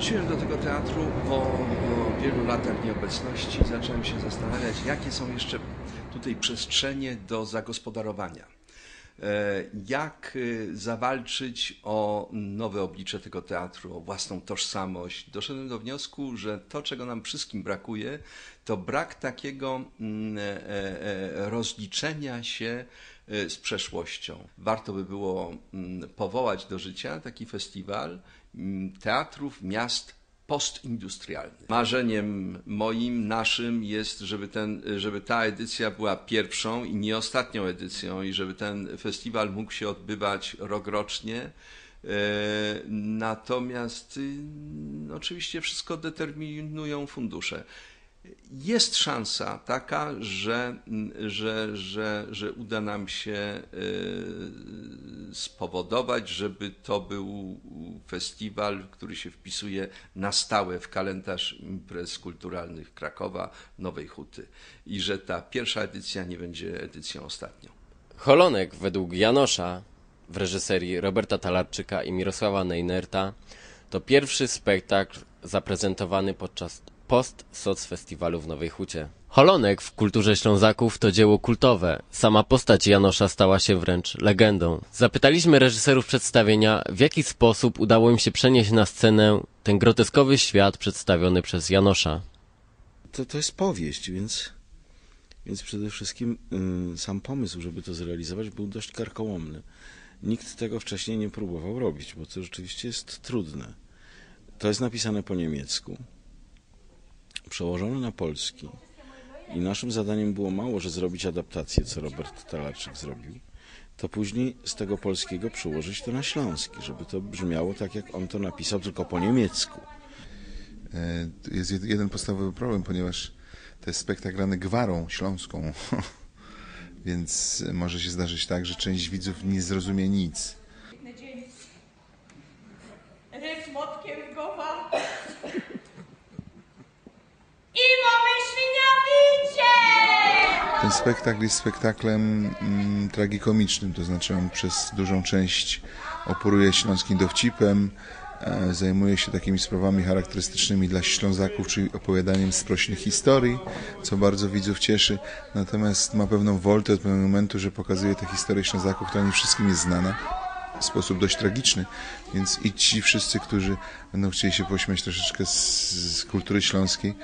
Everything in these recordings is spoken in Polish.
wróciłem do tego teatru po, wielu latach nieobecności. Zacząłem się zastanawiać, jakie są jeszcze tutaj przestrzenie do zagospodarowania. E, Jak y, zawalczyć o nowe oblicze tego teatru, o własną tożsamość. Doszedłem do wniosku, że to, czego nam wszystkim brakuje, to brak takiego mm, e, e, rozliczenia się e, z przeszłością. Warto by było mm, powołać do życia taki festiwal mm, teatrów miast postindustrialnych. Marzeniem moim, naszym jest, żeby, ten, żeby ta edycja była pierwszą i nie ostatnią edycją i żeby ten festiwal mógł się odbywać rokrocznie. E, Natomiast y, no, oczywiście wszystko determinują fundusze. Jest szansa taka, że, że, że, że uda nam się y, spowodować, żeby to był festiwal, który się wpisuje na stałe w kalendarz imprez kulturalnych Krakowa, Nowej Huty i że ta pierwsza edycja nie będzie edycją ostatnią. Holonek według Janosza w reżyserii Roberta Talarczyka i Mirosława Neinerta to pierwszy spektakl zaprezentowany podczas post-soc festiwalu w Nowej Hucie. Holonek w kulturze Ślązaków to dzieło kultowe. Sama postać Janosza stała się wręcz legendą. Zapytaliśmy reżyserów przedstawienia, w jaki sposób udało im się przenieść na scenę ten groteskowy świat przedstawiony przez Janosza. to, to jest powieść, więc, więc przede wszystkim y, sam pomysł, żeby to zrealizować, był dość karkołomny. Nikt tego wcześniej nie próbował robić, bo to rzeczywiście jest trudne. To jest napisane po niemiecku, przełożone na polski. I naszym zadaniem było mało, że zrobić adaptację, co Robert Talarczyk zrobił, to później z tego polskiego przełożyć to na śląski, żeby to brzmiało tak, jak on to napisał, tylko po niemiecku. E, tu jest jed- jeden podstawowy problem, ponieważ to jest spektakl grany gwarą śląską, więc może się zdarzyć tak, że część widzów nie zrozumie nic. dzień. Ryb młotkiem gowa. Ten spektakl jest spektaklem mm, tragikomicznym, to znaczy on przez dużą część operuje śląskim dowcipem, e, zajmuje się takimi sprawami charakterystycznymi dla Ślązaków, czyli opowiadaniem sprośnych historii, co bardzo widzów cieszy, natomiast ma pewną woltę od pewnego momentu, że pokazuje tę historię Ślązaków, która nie wszystkim jest znana w sposób dość tragiczny, więc i ci wszyscy, którzy będą chcieli się pośmiać troszeczkę z, z kultury śląskiej,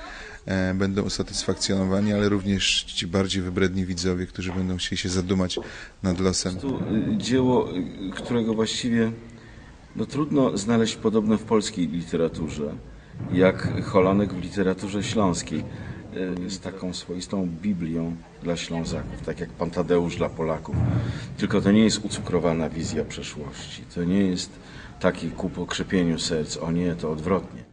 będą usatysfakcjonowani, ale również ci bardziej wybredni widzowie, którzy będą chcieli się zadumać nad losem. Tu y, dzieło, y, którego właściwie no, trudno znaleźć podobne w polskiej literaturze, jak Holonek w literaturze śląskiej. Y, Jest taką swoistą Biblią dla Ślązaków, tak jak Pan Tadeusz dla Polaków. Tylko to nie jest ucukrowana wizja przeszłości. To nie jest taki ku pokrzepieniu serc. O nie, to odwrotnie.